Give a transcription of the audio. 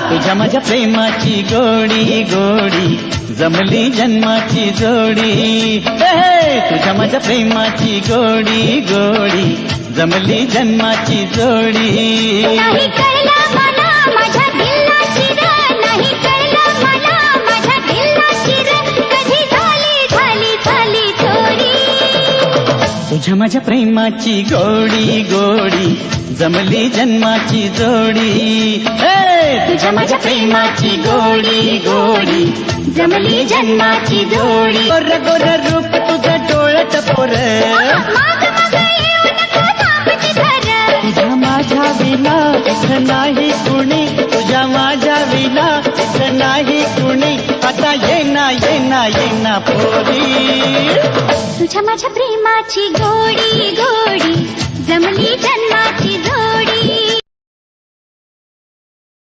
तुझ्या माझ्या प्रेमाची गोडी गोडी जमली जन्माची जोडी. तुझ्या माझ्या प्रेमाची गोडी गोडी जमली जन्माची जोडी. तुझ्या माझ्या प्रेमाची गोडी गोडी जमली जन्माची जोडी. तुझ्या माझ्या प्रेमाची गोडी गोडी जमली जन्माची जोडी गोर गोर रूप तुझं डोळत पोर. माग माग येऊ नको थांबती घर तुझ्या माझ्या विना नाही कुणी. तुझ्या माझ्या विना नाही कुणी. आता ये ना ये ना ये ना पोरी. तुझ्या माझ्या प्रेमाची गोडी गोडी